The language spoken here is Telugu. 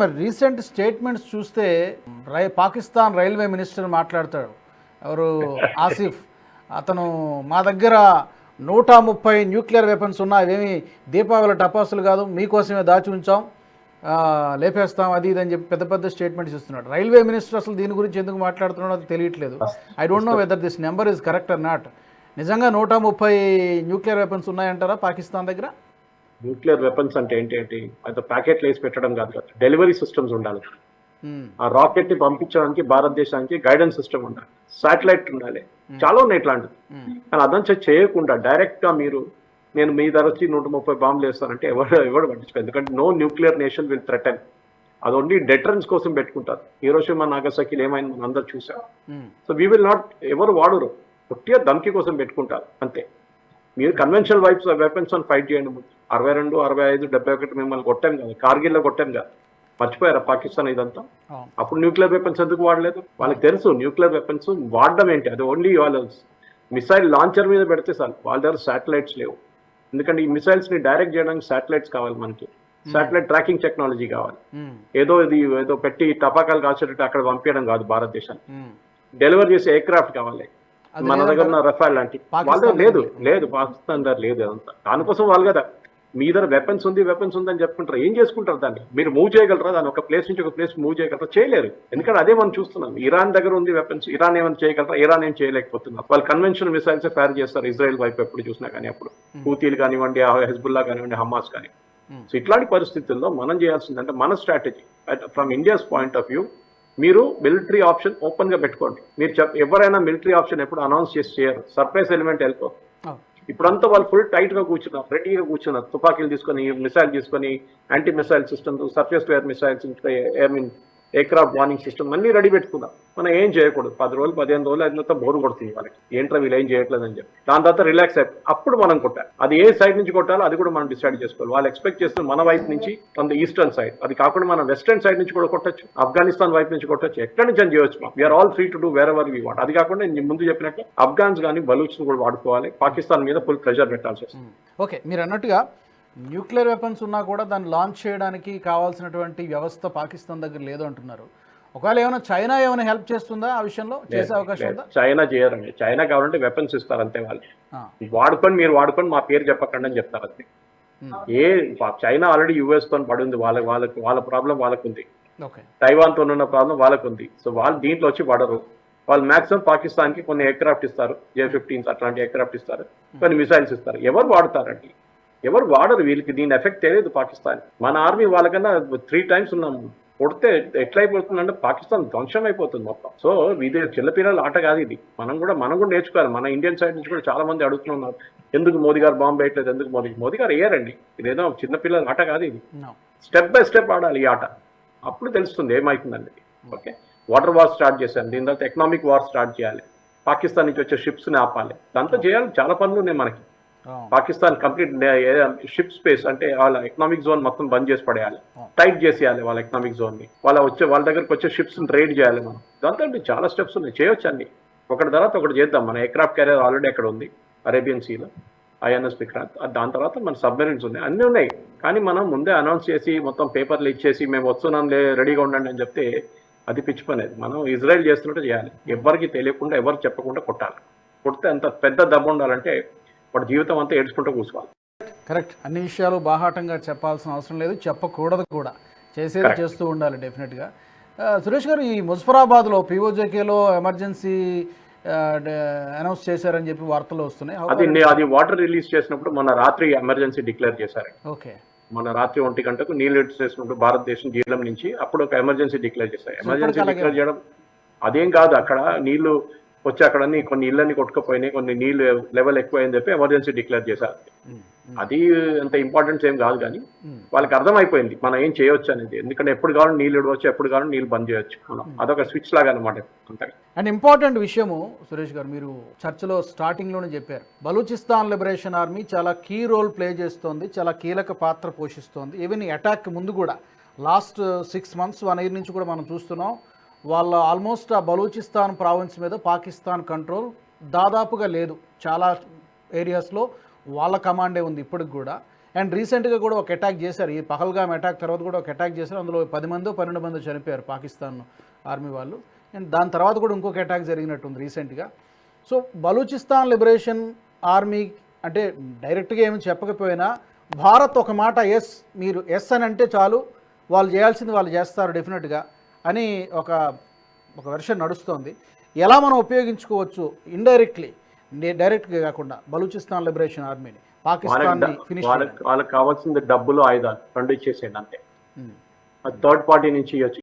మరి రీసెంట్ స్టేట్మెంట్స్ చూస్తే రై పాకిస్తాన్ రైల్వే మినిస్టర్ మాట్లాడతాడు. ఎవరు? ఆసిఫ్. అతను మా దగ్గర నూట ముప్పై న్యూక్లియర్ వెపన్స్ ఉన్నా అవేమి దీపావళి టపాసులు కాదు. మీకోసమే దాచి ఉంచాం. లేపేస్తాం. అది ఇది అని చెప్పి పెద్ద పెద్ద స్టేట్మెంట్స్ ఇస్తున్నాడు. రైల్వే మినిస్టర్ అసలు దీని గురించి ఎందుకు మాట్లాడుతున్నాడో అది తెలియట్లేదు. I don't know whether this number is correct or not నిజంగా నూట ముప్పై న్యూక్లియర్ వెపన్స్ ఉన్నాయంటారా పాకిస్తాన్ దగ్గర? న్యూక్లియర్ వెపన్స్ అంటే ఏంటి? ఏంటి అది ప్యాకెట్లు వేసి పెట్టడం కాదు కదా. డెలివరీ సిస్టమ్స్ ఉండాలి. ఆ రాకెట్ని పంపించడానికి భారతదేశానికి గైడెన్స్ సిస్టమ్ ఉండాలి. శాటిలైట్ ఉండాలి. చాలా ఉన్నాయి ఇట్లాంటివి. కానీ అదంతా చేయకుండా డైరెక్ట్గా మీరు నేను మీ ధర వచ్చి నూట ముప్పై బాంబులు వేస్తానంటే ఎవరు ఎవరు పట్టించుకో ఎందుకంటే no nuclear nation will threaten. అది ఓన్లీ డెటరెన్స్ కోసం పెట్టుకుంటారు. హీరోషిమా నాగసాకిలు ఏమైంది మనం అందరు చూసాం. సో వీ విల్ నాట్ ఎవరు వాడరు. ఒట్టిగా ధమ్కి కోసం పెట్టుకుంటారు. అంతే. మీరు కన్వెన్షనల్ వైప్స్ వెపన్స్ అని ఫైట్ చేయండి ముందు. అరవై రెండు అరవై ఐదు డెబ్బై ఒకటి మిమ్మల్ని కొట్టాం కదా కార్గిల్లో కొట్టాం కదా. మర్చిపోయారా పాకిస్తాన్ ఇదంతా. అప్పుడు న్యూక్లియర్ వెపన్స్ ఎందుకు వాడలేదు? వాళ్ళకి తెలుసు న్యూక్లియర్ వెపన్స్ వాడడం ఏంటి? అది ఓన్లీ వాళ్ళ మిసైల్ లాంచర్ మీద పెడితే చాలు వాళ్ళ దగ్గర శాటిలైట్స్ లేవు. ఎందుకంటే ఈ మిసైల్స్ని డైరెక్ట్ చేయడానికి శాటిలైట్స్ కావాలి మనకి. శాటిలైట్ ట్రాకింగ్ టెక్నాలజీ కావాలి. ఏదో ఇది ఏదో పెట్టి టపాకాలు కాల్చేటట్టు అక్కడ పంపించడం కాదు భారతదేశానికి. డెలివర్ చేసే ఎయిర్క్రాఫ్ట్ కావాలి. మన దగ్గర ఉన్న రఫాల్ లాంటి. వాళ్ళ లేదు లేదు పాకిస్తాన్ దగ్గర లేదు అదంతా. దానికోసం వాళ్ళు కదా. మీ దగ్గర వెపన్స్ ఉంది వెపన్స్ ఉంది అని చెప్పుకుంటారు? ఏం చేసుకుంటారు దాన్ని? మీరు మూవ్ చేయగలరా? దాన్ని ఒక ప్లేస్ నుంచి ఒక ప్లేస్ మూవ్ చేయగలరా? చేయలేరు. ఎందుకంటే అదే మనం చూస్తున్నాం. ఇరాన్ దగ్గర ఉంది వెపన్స్ ఇరాన్ ఏమైనా చేయగలరా? ఇరాన్ ఏం చేయలేకపోతున్నారు. వాళ్ళు కన్వెన్షనల్ మిసైల్స్ ఫైర్ చేస్తారు. ఇజ్రాయెల్ వైపు ఎప్పుడు చూసినా కానీ అప్పుడు. హూతీలు కానివ్వండి హెజ్బుల్లా కానివ్వండి హమాస్ కానీ. Hmm. సో ఇట్లాంటి పరిస్థితుల్లో మనం చేయాల్సిందంటే మన strategy from India's point of view మీరు మిలిటరీ ఆప్షన్ ఓపెన్గా పెట్టుకోండి. మీరు ఎవరైనా మిలిటరీ ఆప్షన్ ఎప్పుడు అనౌన్స్ చేసి చేయరు. సర్ప్రైజ్ ఎలిమెంట్ వెళ్ళిపో అవును. ఇప్పుడంతా వాళ్ళు ఫుల్ టైట్గా కూర్చున్నారు రెడీగా కూర్చున్నారు. తుపాకీలు తీసుకొని మిసైల్ తీసుకొని anti missile system surface to air missiles I mean aircraft warning system అన్ని రెడీ పెట్టుకుందాం. మనం ఏం చేయకూడదు. పది రోజులు పదిహేను రోజులు అయిన తర్వాత బోరు కొడుతుంది వాళ్ళకి ఏంట్రా వీళ్ళు ఏం చేయట్లేదని చెప్పి. దాని తర్వాత రిలాక్స్ అయిపోయి అప్పుడు మనం కొట్టాలి. అది ఏ సైడ్ నుంచి కొట్టాలో అది కూడా మనం డిసైడ్ చేసుకోవాలి. వాళ్ళు ఎక్స్పెక్ట్ చేస్తున్న మన వైపు నుంచి ఫ్రమ్ ద ఈస్టర్న్ సైడ్ అది కాకుండా మనం వెస్టర్న్ సైడ్ నుంచి కూడా కొట్టచ్చు. ఆఫ్ఘనిస్తాన్ వైపు నుంచి కొట్టచ్చు. ఎక్కడి నుంచి అని చేయొచ్చు మనం we're all free to do wherever we want అది కాకుండా నేను ముందు చెప్పినట్టు ఆఫ్ఘాన్స్ కానీ బలూచ్ కూడా వాడుకోవాలి. పాకిస్తాన్ మీద ఫుల్ ప్రెషర్ పెట్టాల్సి వస్తుంది. ఓకే. మీరు అన్నట్టుగా న్యూక్లియర్ వెపన్స్ ఉన్నా కూడా దాన్ని లాంచ్ చేయడానికి కావాల్సినటువంటి వ్యవస్థ పాకిస్తాన్ దగ్గర లేదు అంటున్నారు. ఒకవేళ ఏమైనా చైనా ఏమైనా హెల్ప్ చేస్తుందా ఆ విషయంలో? చేసే అవకాశం ఉందా? చైనా చేయరండి. చైనా కావాలంటే వెపన్స్ ఇస్తారు అంతే వాళ్ళు. వాడుకొని మీరు వాడుకొని మా పేరు చెప్పకండి అని చెప్తారు అంతే. ఏ చైనా ఆల్రెడీ యూఎస్తో పడింది వాళ్ళ వాళ్ళకి వాళ్ళ ప్రాబ్లం వాళ్ళకు ఉంది తైవాన్తో ఉన్న ప్రాబ్లం వాళ్ళకు ఉంది సో వాళ్ళు దీంట్లో వచ్చి పడరు. వాళ్ళు మాక్సిమం పాకిస్తాన్కి కొన్ని ఎయిర్క్రాఫ్ట్ ఇస్తారు. జే ఫిఫ్టీన్స్ అట్లాంటి ఎయిర్క్రాఫ్ట్ ఇస్తారు. కొన్ని మిసైల్స్ ఇస్తారు. ఎవరు వాడతారండి? ఎవరు వాడరు వీళ్ళకి దీని ఎఫెక్ట్ తెలియదు పాకిస్తాన్. మన ఆర్మీ వాళ్ళకన్నా త్రీ టైమ్స్ ఉన్నాము కొడితే ఎట్లా అయిపోతుందంటే పాకిస్తాన్ ధ్వంసం అయిపోతుంది మొత్తం. సో ఇది చిన్నపిల్లల ఆట కాదు ఇది. మనం కూడా మనం కూడా నేర్చుకోవాలి. మన ఇండియన్ సైడ్ నుంచి కూడా చాలా మంది అడుగుతున్నారు. ఎందుకు మోదీ గారు బాంబు వేయట్లేదు? ఎందుకు మోదీ మోదీ గారు వేయరండి ఇదేదో చిన్నపిల్లల ఆట కాదు ఇది. స్టెప్ బై స్టెప్ ఆడాలి ఈ ఆట. అప్పుడు తెలుస్తుంది ఏమవుతుందండి ఓకే? వాటర్ వార్ స్టార్ట్ చేశాను దీని తర్వాత ఎకనామిక్ వార్ స్టార్ట్ చేయాలి. పాకిస్తాన్ నుంచి వచ్చే షిప్స్ని ఆపాలి. దాంతో చేయాలి. చాలా పనులు ఉన్నాయి మనకి. పాకిస్తాన్ కంప్లీట్ షిప్ స్పేస్ అంటే వాళ్ళ ఎకనామిక్ జోన్ మొత్తం బంద్ చేసి పడేయాలి. టైట్ చేసేయాలి వాళ్ళ ఎకనామిక్ జోన్ని వాళ్ళ వచ్చే వాళ్ళ దగ్గరకు వచ్చే షిప్స్ని రైడ్ చేయాలి మనం. దాంతో చాలా స్టెప్స్ ఉన్నాయి. చేయొచ్చు అన్ని. ఒకటి తర్వాత ఒకటి చేద్దాం. మన ఎయిర్క్రాఫ్ట్ క్యారియర్ ఆల్రెడీ అక్కడ ఉంది. అరేబియన్ సీలో ఐఎన్ఎస్ విక్రాంత్ దాని తర్వాత మన సబ్మెరీన్స్ ఉన్నాయి. అన్నీ ఉన్నాయి. కానీ మనం ముందే అనౌన్స్ చేసి మొత్తం పేపర్లు ఇచ్చేసి మేము వస్తున్నాం లే రెడీగా ఉండండి అని చెప్తే అది పిచ్చి పని అది. మనం ఇజ్రాయెల్ చేస్తున్నట్టు చేయాలి. ఎవరికి తెలియకుండా ఎవరికి చెప్పకుండా కొట్టాలి. కొడితే అంత పెద్ద దెబ్బ ఉండాలంటే వాడి జీవితం అంతా ఏడ్చుకుంటూ కూర్చోవాలి. కరెక్ట్. అన్ని విషయాలు బాహాటంగా చెప్పాల్సిన అవసరం లేదు. చెప్పకూడదు కూడా. చేసేది. చేస్తూ ఉండాలి డెఫినెట్గా సురేష్ గారు ఈ ముజఫరాబాద్లో పీఓజేకేలో ఎమర్జెన్సీ అనౌన్స్ చేశారని చెప్పి వార్తలు వస్తున్నాయి. అది అది వాటర్ రిలీజ్ చేసినప్పుడు మన రాత్రి ఎమర్జెన్సీ డిక్లేర్ చేశారు. ఓకే. మన రాత్రి ఒంటి గంటకు నీళ్ళు రిలీజ్ చేసినప్పుడు భారతదేశం జీలం నుంచి అప్పుడు ఒక ఎమర్జెన్సీ డిక్లేర్ చేశారు. ఎమర్జెన్సీ డిక్లేర్ చేయడం అదేం కాదు. అక్కడ నీళ్ళు వచ్చి అక్కడ కొన్ని ఇళ్ళని కొట్టుకుపోయినాయి కొన్ని నీళ్ళు లెవెల్ ఎక్కువైందని చెప్పి ఎమర్జెన్సీ డిక్లేర్ చేశారు. అది అంత ఇంపార్టెన్స్ ఏం కాదు కానీ. వాళ్ళకి అర్థమైపోయింది మనం ఏం చేయొచ్చు అనేది. ఎందుకంటే ఎప్పుడు కావాలని నీళ్ళు ఇడవచ్చు ఎప్పుడు కావాలని నీళ్ళు బంద్ చేయొచ్చు. మనం అదొక స్విచ్ లాగా అనమాట అంతగా. అండ్ ఇంపార్టెంట్ విషయము సురేష్ గారు మీరు చర్చలో స్టార్టింగ్లోనే చెప్పారు. బలూచిస్తాన్ లిబరేషన్ ఆర్మీ చాలా కీ రోల్ ప్లే చేస్తోంది చాలా కీలక పాత్ర పోషిస్తోంది. ఈవెన్ అటాక్ ముందు కూడా last six months one year నుంచి కూడా మనం చూస్తున్నాం. వాళ్ళ ఆల్మోస్ట్ ఆ బలూచిస్తాన్ ప్రావిన్స్ మీద పాకిస్తాన్ కంట్రోల్ దాదాపుగా లేదు. చాలా ఏరియాస్లో వాళ్ళ కమాండే ఉంది ఇప్పటికి కూడా. అండ్ రీసెంట్గా కూడా ఒక అటాక్ చేశారు. ఈ పహల్గామ్ అటాక్ తర్వాత కూడా ఒక అటాక్ చేశారు. అందులో పది మందో పన్నెండు మందో చనిపోయారు పాకిస్తాన్ ఆర్మీ వాళ్ళు. అండ్ దాని తర్వాత కూడా ఇంకొక అటాక్ జరిగినట్టుంది రీసెంట్గా. సో బలూచిస్తాన్ లిబరేషన్ ఆర్మీ అంటే డైరెక్ట్గా ఏమి చెప్పకపోయినా భారత్ ఒక మాట ఎస్ మీరు ఎస్ అని అంటే చాలు. వాళ్ళు చేయాల్సింది వాళ్ళు చేస్తారు డెఫినెట్గా. అని ఒక ఒక వెర్షన్ నడుస్తోంది. ఎలా మనం ఉపయోగించుకోవచ్చు? ఇండైరెక్ట్లీ డైరెక్ట్గా కాకుండా. బలూచిస్తాన్ లిబరేషన్ ఆర్మీని పాకిస్తాన్ని వాళ్ళకి ఫినిష్ వాళ్ళకి వాళ్ళకి కావాల్సింది డబ్బులు ఆయుధాలు. రెండు ఇచ్చేసేయండి అంతే. థర్డ్ పార్టీ నుంచి ఇవ్వచ్చు.